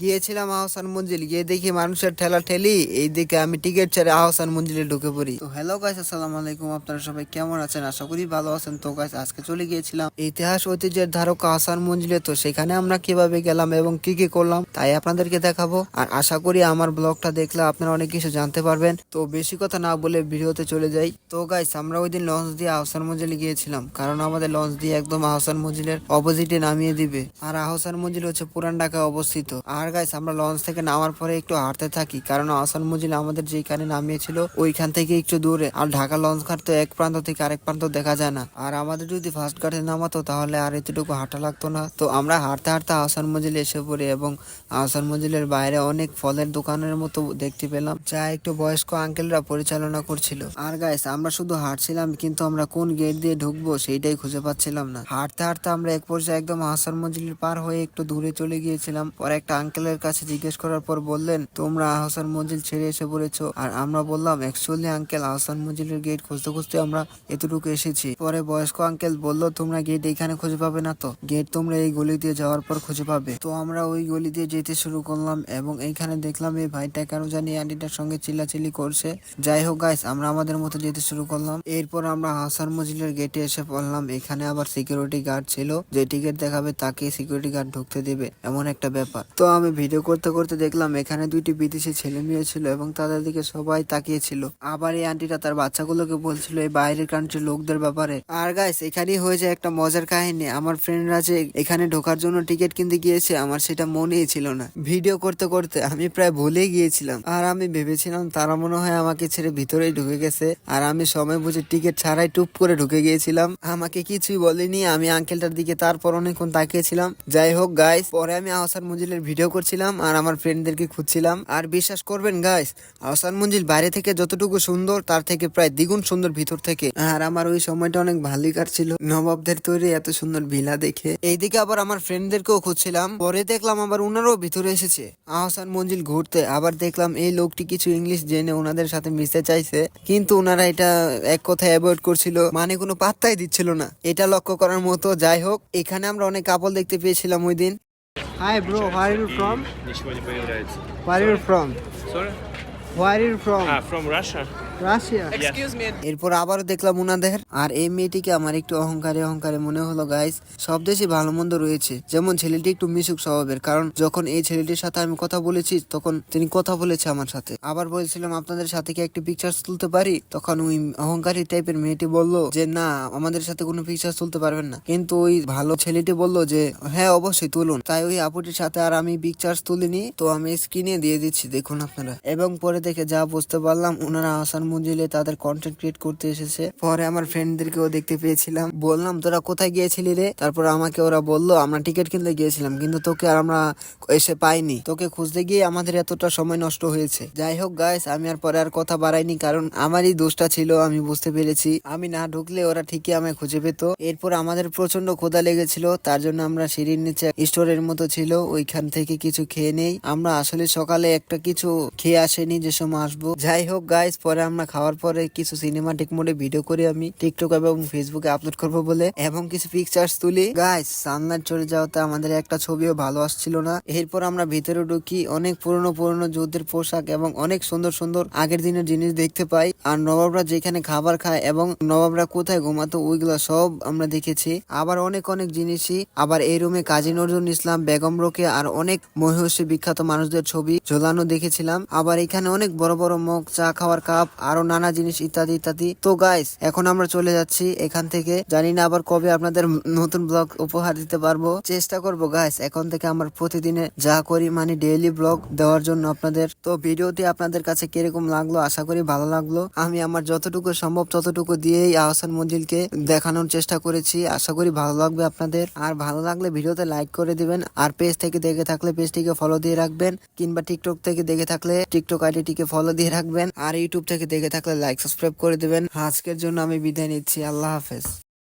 গিয়েছিলাম আহসান মঞ্জিল, গিয়ে দেখি মানুষের ঠেলা ঠেলি এই দিকে আমি টিকিট ছেড়ে আহসান মঞ্জিলে ঢুকে পড়ি। তো হ্যালো গাইস আসসালামু আলাইকুম, আপনারা সবাই কেমন আছেন? আশা করি ভালো আছেন। তো গাইস আজকে চলে গিয়েছিলাম ইতিহাস ঐতিহ্যের ধারক আহসান মঞ্জিলে। তো সেখানে আমরা কীভাবে গেলাম এবং কি কি করলাম, তাই আপনাদেরকে দেখাবো। আর আশা করি আমার ব্লগটা দেখলে আপনারা অনেক কিছু জানতে পারবেন। তো বেশি কথা না বলে ভিডিওতে চলে যাই। তো গাইস আমরা ওই দিন লঞ্চ দিয়ে আহসান মঞ্জিলে গিয়েছিলাম, কারণ আমাদের লঞ্চ দিয়ে একদম আহসান মঞ্জিলের অপোজিটে নামিয়ে দিবে। আর আহসান মঞ্জিল হচ্ছে পুরান ঢাকায় অবস্থিত। আর গাইস আমরা লঞ্চ থেকে নামার পরে একটু হাঁটতে থাকি। কারণ আহসান মজিল আমাদের যেখানে নামিয়েছিল, ওইখান থেকে একটু দূরে। আর ঢাকা লঞ্চ ঘাট তো এক প্রান্ত থেকে আরেক প্রান্ত দেখা যায় না। আর আমাদের যদি ফার্স্ট ঘাটে নামাতো, তাহলে আর এতটুকু হাঁটা লাগতো না। তো আমরা হাঁটতে হাঁটতে আহসান মঞ্জিলে এসে পড়ি এবং আহসান মজিলের বাইরে অনেক ফলের দোকানের মতো দেখতে পেলাম, যা একটু বয়স্ক আঙ্কেলরা পরিচালনা করছিল। আর গাইস আমরা শুধু হাঁটছিলাম, কিন্তু আমরা কোন গেট দিয়ে ঢুকবো সেইটাই খুঁজে পাচ্ছিলাম না। হাঁটতে হাঁটতে আমরা এক পর্যায়ে একদম আহসান মজিলের পার হয়ে একটু দূরে চলে গিয়েছিলাম। পরে একটা আঙ্কেলের কাছে জিজ্ঞেস করার পর বললেন, তোমরা আহসান মঞ্জিল ছেড়ে এসে পড়েছো আর আমরা বললাম অ্যাকচুয়ালি আঙ্কেল, আহসান মঞ্জিলের গেট খুঁজতে খুঁজতে আমরা এতটুকু এসেছি। পরে বয়স্ক আঙ্কেল বলল, তোমরা গেট এখানে খুঁজে পাবে না তো? গেট তোমরা এই গলি দিয়ে যাওয়ার পর খুঁজে পাবে। তো আমরা ওই গলি দিয়ে যেতে শুরু করলাম এবং এইখানে দেখলাম, এই ভাইটা কেন জানি আন্টিটার সঙ্গে চিল্লাচিল্লি করছে। যাই হোক গাইস আমরা আমাদের মতো যেতে শুরু করলাম। এরপর আমরা হাসান মজিলের গেটে এসে পড়লাম। এখানে আবার সিকিউরিটি গার্ড ছিল, যে টিকিট দেখাবে তাকে সিকিউরিটি গার্ড ঢুকতে দেবে। এমন একটা ব্যাপার। তো আমি ভিডিও করতে করতে দেখলাম এখানে দুইটি বিদেশি ছেলে মেয়ে ছিল এবং তাদের দিকে সবাই তাকিয়েছিল। আবার এই আন্টিটা তার বাচ্চাগুলোকে বলছিল, এই বাইরের কান্ট্রির লোকদের ব্যাপারে। আর গাইস এখানেই হয়েছে একটা মজার কাহিনী। আমার ফ্রেন্ডরা যে এখানে ঢোকার জন্য টিকিট কিনতে গিয়েছে, আমার সেটা মনেই ছিল না। ভিডিও করতে করতে আমি প্রায় ভুলে গিয়েছিলাম। আর আমি ভেবেছিলাম তারা মনে হয় আমাকে ছেড়ে ভিতরেই ঢুকে গেছে। আর আমি সময় বুঝে টিকিট ছাড়াই টুপ করে ঢুকে গিয়েছিলাম। আমাকে কিছুই বলেনি, আমি আঙ্কেলটার দিকে তারপর অনেকক্ষণ তাকিয়েছিলাম। যাই হোক গাইস পরে আমি আহসান মঞ্জিলের ভিডিও করছিলাম আর আমার ফ্রেন্ডদেরকে খুঁজছিলাম। আর বিশ্বাস করবেন গাইস আহসান মঞ্জিল বাইরে থেকে যতটুকু সুন্দর, তার থেকে প্রায় দ্বিগুণ সুন্দর ভিতর থেকে। আর আমার ওই সময়টা অনেক ভালোই কাটছিল। নবাবদের তৈরি এত সুন্দর ভিলা দেখে। এইদিকে আবার আমার ফ্রেন্ডদেরকেও খুঁজছিলাম। পরে দেখলাম আবার ওনারও ভিতরে এসেছে। আহসান মঞ্জিল ঘুরতে আবার দেখলাম এই লোকটি কিছু ইংলিশ জেনে ওনাদের সাথে মিশতে চাইছে। কিন্তু ওনারা এটা এক কথায় অ্যাভয়েড করছিল। মানে কোনো পাত্তাই দিচ্ছিল না। এটা লক্ষ্য করার মতো যাই হোক, এখানে আমরা অনেক কাপল দেখতে পেয়েছিলাম ওই দিন। Hi bro, where are you from? Ничего не появляется. Where are you from? Sorry? Where are you from? А, from Russia? Russia. Excuse me. এরপর আবারও দেখলাম উনাদের। আর এই মেয়েটিকে আমার একটু অহংকারে অহংকারে মনে হলো গাইস সব দেশে ভালো মন্দ রয়েছে। যেমন ছেলেটি একটু মিশুক স্বভাবের। কারণ যখন এই ছেলেটির সাথে আমি কথা বলেছি তখন তিনি কথা বলেছে আমার সাথে। আবার বলছিলাম আপনাদের সাথে কি একটি পিকচার তুলতে পারি? তখন ওই অহংকারী টাইপের মেয়েটি বলল যে না আমাদের সাথে কোনো পিকচার তুলতে পারবেন না। কিন্তু ওই ভালো ছেলেটি বলল যে হ্যাঁ অবশ্যই তুলুন। তাই ওই আপুটির সাথে আর আমি পিকচার্স তুলিনি। তো আমি স্ক্রিনে দিয়ে দিচ্ছি দেখুন আপনারা। এবং পরে দেখে যা বুঝতে পারলাম ওনারা আসান মঞ্জিলে তাদের কন্টেন্ট ক্রিয়েট করতে এসেছে। পরে আমার ফ্রেন্ডদেরকেও দেখতে পেয়েছিলাম। বললাম, তোরা কোথায় গিয়েছিলি রে? তারপর আমাকে ওরা বলল, আমরা টিকিট কিনতে গিয়েছিলাম, কিন্তু তোকে আর আমরা এসে পাইনি। তোকে খুঁজতে গিয়ে আমাদের এতটা সময় নষ্ট হয়েছে। যাই হোক গাইস আমি আর পরে আর কথা বাড়াইনি, কারণ আমারই দোষটা ছিল, আমি বুঝতে পেরেছি। আমি না ঢুকলে ওরা ঠিকই আমায় খুঁজে পেত। এরপর আমাদের প্রচণ্ড ক্ষুধা লেগেছিল, তার জন্য আমরা সিঁড়ির নিচে স্টোরের মতো ছিল, ওইখান থেকে কিছু খেয়ে নেই। আমরা আসলে সকালে একটা কিছু খেয়ে আসেনি, যে সময় আসব। যাই হোক গাইস পরে আমরা খাওয়ার পরে কিছু সিনেমাটিক মোডে ভিডিও করে আমি টিকটক এবং ফেসবুকে আপলোড করব বলে এবং কিছু পিকচার্স তুলি। গাইস সানলাইট চলে যাওয়াতে আমাদের একটা ছবিও ভালো আসছিল না। এরপর আমরা ভিতরে ঢুকি, অনেক পুরনো পুরনো যুদ্ধের পোশাক এবং অনেক সুন্দর সুন্দর আগের দিনের জিনিস দেখতে পাই। আর নবাবরা যেখানে খাবার খায় এবং নবাবরা কোথায় ঘুমাতো ওইগুলো সব আমরা দেখেছি। আবার অনেক অনেক জিনিসই, আবার এই রুমে কাজী নজরুল ইসলাম, বেগম রোকে আর অনেক মহিষী বিখ্যাত মানুষদের ছবি ঝোলানো দেখেছিলাম। আবার এখানে অনেক বড় বড় মগ, চা খাওয়ার কাপ আরও নানা জিনিস ইত্যাদি ইত্যাদি। তো গাইস এখন আমরা চলে যাচ্ছি এখান থেকে। জানি না আবার কবে আপনাদের নতুন ব্লগ উপহার দিতে পারব। চেষ্টা করব গাইস এখন থেকে আমার প্রতিদিনে যা করি মানে ডেইলি ব্লগ দেওয়ার জন্য আপনাদের। তো ভিডিওটি আপনাদের কাছে কীরকম লাগল, আশা করি ভালো লাগল। আমি আমার যতটুকু সম্ভব ততটুকু দিয়েই আহসান মঞ্জিলকে দেখানোর চেষ্টা করেছি। আশা করি ভালো লাগবে আপনাদের। আর ভালো লাগলে ভিডিওতে লাইক করে দিবেন। আর পেজ থেকে দেখে থাকলে পেজটিকে ফলো দিয়ে রাখবেন। কিংবা টিকটক থেকে দেখে থাকলে টিকটক আইডিটিকে ফলো দিয়ে রাখবেন। আর ইউটিউব থেকে দেখে থাকলে লাইক সাবস্ক্রাইব করে দেবেন। আজকের জন্য আমি বিদায় নিচ্ছি। আল্লাহ হাফেজ।